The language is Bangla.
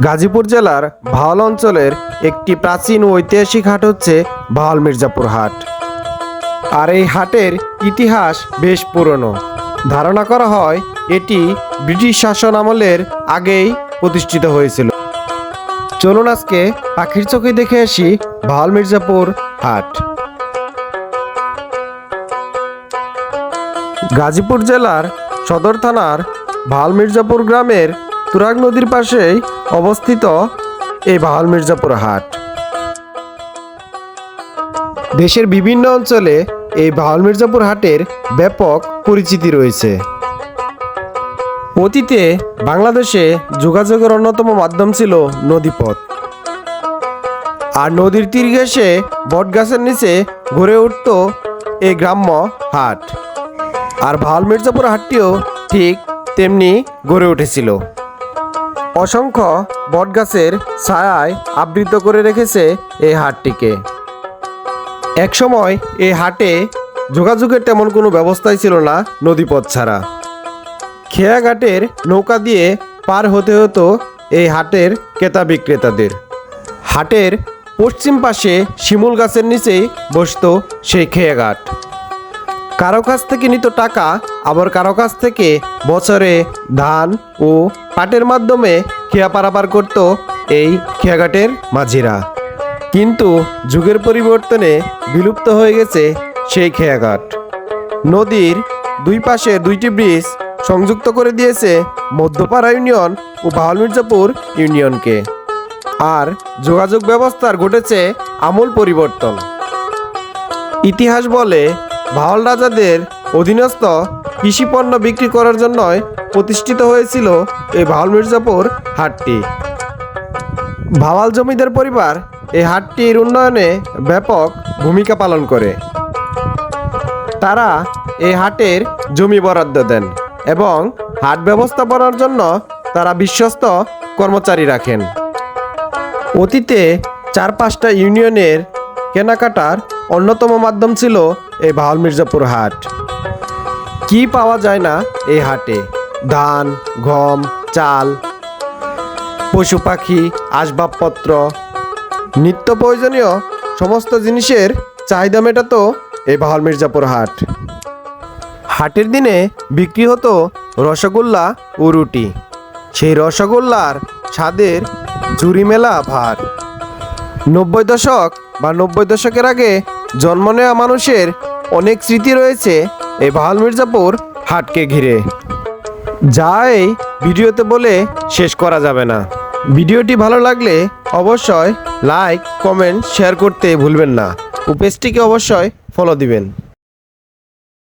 গাজীপুর জেলার ভাওয়াল অঞ্চলের একটি প্রাচীন ঐতিহাসিক হাট হচ্ছে ভাওয়াল মির্জাপুর হাট। আর এই হাটের ইতিহাস বেশ পুরনো। ধারণা করা হয় এটি ব্রিটিশ শাসন আমলের আগেই প্রতিষ্ঠিত হয়েছিল। চলুন আজকে পাখির চোখে দেখে আসি ভাওয়াল মির্জাপুর হাট। গাজীপুর জেলার সদর থানার ভালো মির্জাপুর গ্রামের তুরাগ নদীর পাশেই অবস্থিত এই ভালো মির্জাপুর হাট। দেশের বিভিন্ন অঞ্চলে এই ভালো মির্জাপুর হাটের ব্যাপক পরিচিতি রয়েছে। অতীতে বাংলাদেশে যোগাযোগের অন্যতম মাধ্যম ছিল নদীপথ। আর নদীর তীর ঘেঁষে বটগাছের নিচে গড়ে উঠত এই গ্রাম্য হাট। আর ভাওয়াল মির্জাপুর হাটটিও ঠিক তেমনি গড়ে উঠেছিল। অসংখ্য বটগাছের ছায়ায় আবৃত করে রেখেছে এই হাটটিকে। একসময় এই হাটে যোগাযোগের তেমন কোনো ব্যবস্থাই ছিল না নদীপথ ছাড়া। খেয়াঘাটের নৌকা দিয়ে পার হতে হতো এই হাটের ক্রেতা বিক্রেতাদের। হাটের পশ্চিম পাশে শিমুল গাছের নিচেই বসতো সেই খেয়াঘাট। কারও কাছ থেকে নিত টাকা, আবার কারও কাছ থেকে বছরে ধান ও পাটের মাধ্যমে খেয়া পারাপার করত এই খেয়াঘাটের মাঝিরা। কিন্তু যুগের পরিবর্তনে বিলুপ্ত হয়ে গেছে সেই খেয়াঘাট। নদীর দুই পাশে দুইটি ব্রিজ সংযুক্ত করে দিয়েছে মধ্যপাড়া ইউনিয়ন ও বাউল মির্জাপুর ইউনিয়নকে। আর যোগাযোগ ব্যবস্থার ঘটেছে আমূল পরিবর্তন। ইতিহাস বলে ভাওয়াল রাজাদের অধীনস্থ কৃষি পণ্য বিক্রি করার জন্যই প্রতিষ্ঠিত হয়েছিল এই ভাওয়াল মির্জাপুর হাটটি। ভাওয়াল জমিদার পরিবার এই হাটটির উন্নয়নে ব্যাপক ভূমিকা পালন করে। তারা এই হাটের জমি বরাদ্দ দেন এবং হাট ব্যবস্থাপনার জন্য তারা বিশ্বস্ত কর্মচারী রাখেন। অতীতে চার পাঁচটা ইউনিয়নের কেনাকাটার অন্যতম মাধ্যম ছিল এই ভাওয়াল মির্জাপুর হাট। কি পাওয়া যায় না এই হাটে? ধান, গম, চাল, পশু পাখি, আসবাবপত্র, নিত্য প্রয়োজনীয় সমস্ত জিনিসের চাহিদা মেটাতো এই ভাওয়াল মির্জাপুর হাট। হাটের দিনে বিক্রি হতো রসগোল্লা ও রুটি। সেই রসগোল্লার স্বাদের জুরি মেলা ভার। নব্বই দশক বা নব্বই দশকের আগে জন্ম নেওয়া মানুষের অনেক স্মৃতি রয়েছে এই বাহাল মির্জাপুর হাটকে ঘিরে। যা এই ভিডিওতে বলে শেষ করা যাবে না। ভিডিওটি ভালো লাগলে অবশ্যই লাইক, কমেন্ট, শেয়ার করতে ভুলবেন না। পেজটিকে অবশ্যই ফলো দিবেন।